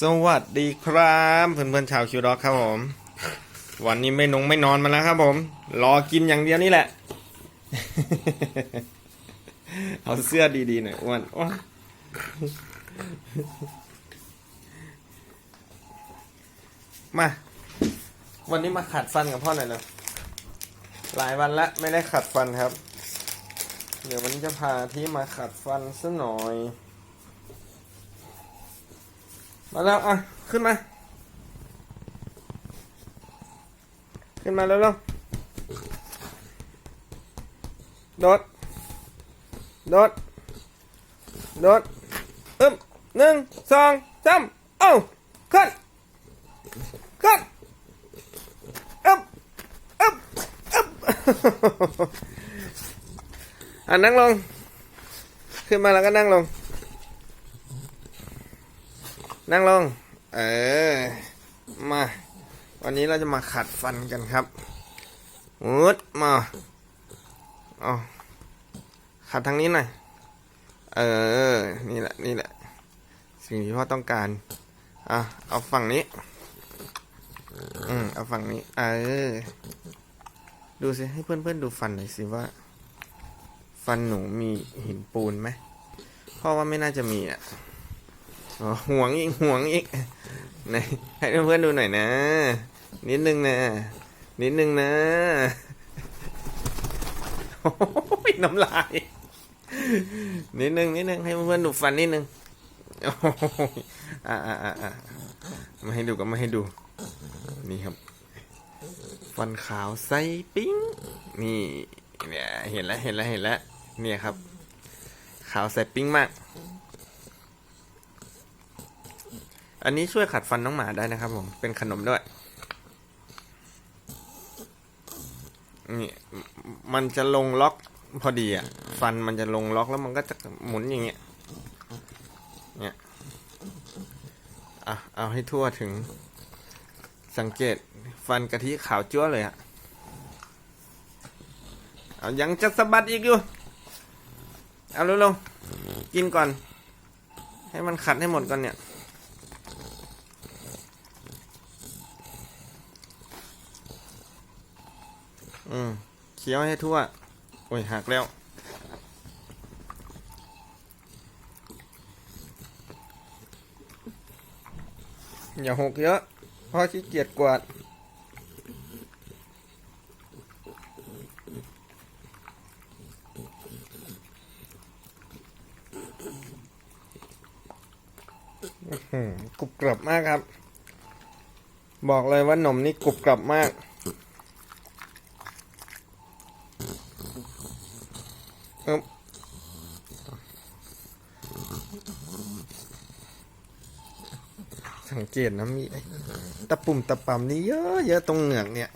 สวัสดีครับเพื่อนๆชาวคิวด็อกครับผม วันนี้ไม่นงไม่นอนมาแล้วครับผม รอกินอย่างเดียวนี่แหละ เอาเสื้อดีๆหน่อยอ้วนอ้วนมา วันนี้มาขัดฟันกับพ่อหน่อยนะหลายวันละไม่ได้ขัดฟันครับ เดี๋ยววันนี้จะพาที่มาขัดฟันซะหน่อย มาแล้วอะ ขึ้นมา ขึ้นมาแล้วล้วโดด โดด โดดอึ้มหนึ่งสองสามเอ้าขึ้น ขึ้นอึ๊บอึ๊บอึ๊บอะนั่งลง ขึ้นมาแล้วก็นั่งลง นั่งลง เออ มา วันนี้เราจะมาขัดฟันกันครับมุดมาเอาขัดทางนี้หน่อย เออ นี่แหละ นี่แหละ สิ่งที่พ่อต้องการ อะ เอาฝั่งนี้ อืม เอาฝั่งนี้ เออ ดูสิ ให้เพื่อนๆดูฟันหน่อยสิว่า ฟันหนูมีหินปูนไหมพ่อว่าไม่น่าจะมีอะ ห่วงอีกห่วงอีกไหนให้เพื่อนๆดูหน่อยนะ นิดนึงนะ นิดนึงนะโอ้ยน้ำลาย นิดนึงนิดนึงให้เพื่อนๆดูฟันนิดนึงโอ้ยอ่าอ่าอ่าอ่ามาให้ดูก็มาให้ดู นี่ครับ ฟันขาวใสปิ้ง นี่เนี่ยเห็นแล้วเห็นแล้วเห็นแล้วเนี่ยครับ ขาวใสปิ้งมาก อันนี้ช่วยขัดฟันน้องหมาได้นะครับผม เป็นขนมด้วย นี่มันจะลงล็อกพอดีอะ ฟันมันจะลงล็อกแล้วมันก็จะหมุนอย่างเงี้ย เนี่ย อะ เอาให้ทั่วถึง สังเกตฟันกะทิขาวจั๊วเลยอะ เอายังจะสะบัดอีกอยู่ เอาเร็วๆกินก่อน ให้มันขัดให้หมดก่อนเนี่ย อืมเคี้ยวให้ทั่ว โอ้ยหักแล้ว อย่าหกเยอะพ่อขี้เกียจกวาดกรุบกรับมากครับ บอกเลยว่าหนมนี่กรุบกรับมาก อึ๊บสังเกตนะมีตะปุ่มตะปำนี่เยอะเยอะตรงเหงือกเนี่ย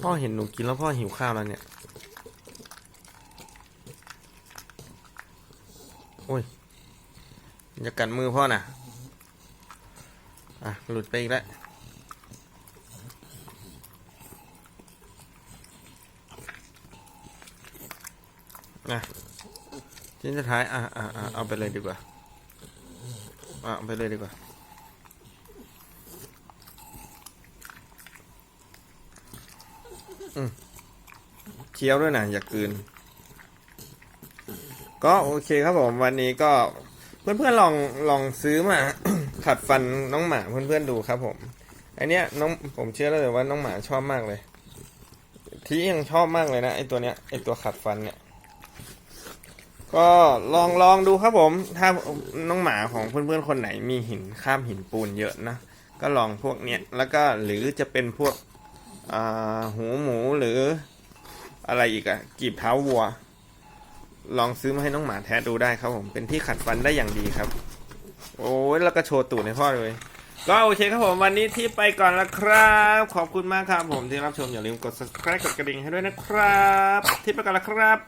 พ่อเห็นหนูกินแล้วพ่อหิวข้าวแล้วเนี่ย โอ้ยอย่ากันมือพ่อน่ะ อะ หลุดไปอีกแล้วนะชิ้นสุดท้าย อะอะอะเอาไปเลยดีกว่าอะเอาไปเลยดีกว่า อืมเคี้ยวด้วยนะอย่ากลืน ก็โอเคครับผม วันนี้ก็เพื่อนๆลองลองซื้อมา ขัดฟันน้องหมาเพื่อนๆดูครับผม อันเนี้ยน้องผมเชื่อแล้เลยว่าน้องหมาชอบมากเลย ที่ยังชอบมากเลยนะไอตัวเนี้ยไอตัวขัดฟันเนี่ย ก็ลองลองดูครับผม ถ้าน้องหมาของเพื่อนๆคนไหนมีหินข้ามหินปูนเยอะนะ ก็ลองพวกเนี้ยแล้วก็หรือจะเป็นพวกหูหมูหรืออะไรอีกอะกีบเท้าวัว ลองซื้อมาให้น้องหมาแท้ดูได้ครับผม เป็นที่ขัดฟันได้อย่างดีครับ โอ้ยแล้วก็โชว์ตูดให้พ่อเลย ก็โอเคครับผมวันนี้ที่ไปก่อนแล้วครับ ขอบคุณมากครับผมที่รับชมอย่าลืมกด subscribe กดกระดิ่งให้ด้วยนะครับ ที่ไปก่อนแล้วครับ